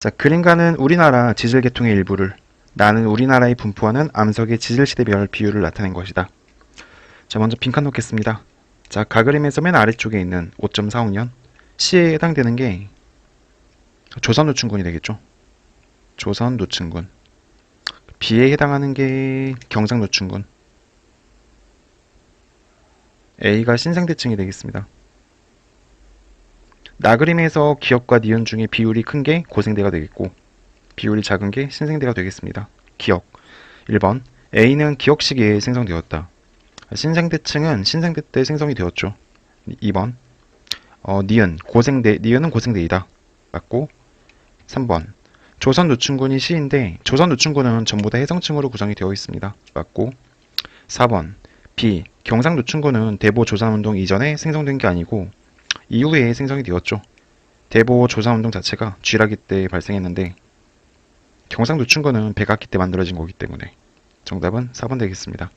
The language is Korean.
자, 그림가는 우리나라 지질 계통의 일부를 나는 우리나라에 분포하는 암석의 지질시대별 비율을 나타낸 것이다. 자, 먼저 빈칸 놓겠습니다. 자, 가그림에서 맨 아래쪽에 있는 5.45년 C에 해당되는 게 조선 노춘군이 되겠죠. 조선 노춘군. B에 해당하는 게 경상 노춘군. A가 신생대층이 되겠습니다. 나그림에서 기역과 니은 중에 비율이 큰 게 고생대가 되겠고 비율이 작은 게 신생대가 되겠습니다. 기역 1번 A는 기역 시기에 생성되었다. 신생대층은 신생대 때 생성이 되었죠. 2번 어, 니은 고생대 니은은 고생대이다. 맞고 3번 조선 노춘군이 시인데 조선 노춘군은 전부 다 해성층으로 구성이 되어 있습니다. 맞고 4번 B 경상 노춘군은 대보 조선운동 이전에 생성된 게 아니고 이후에 생성이 되었죠. 대보 조선운동 자체가 쥐라기 때 발생했는데 경상 노춘군은 백악기 때 만들어진 거기 때문에 정답은 4번 되겠습니다.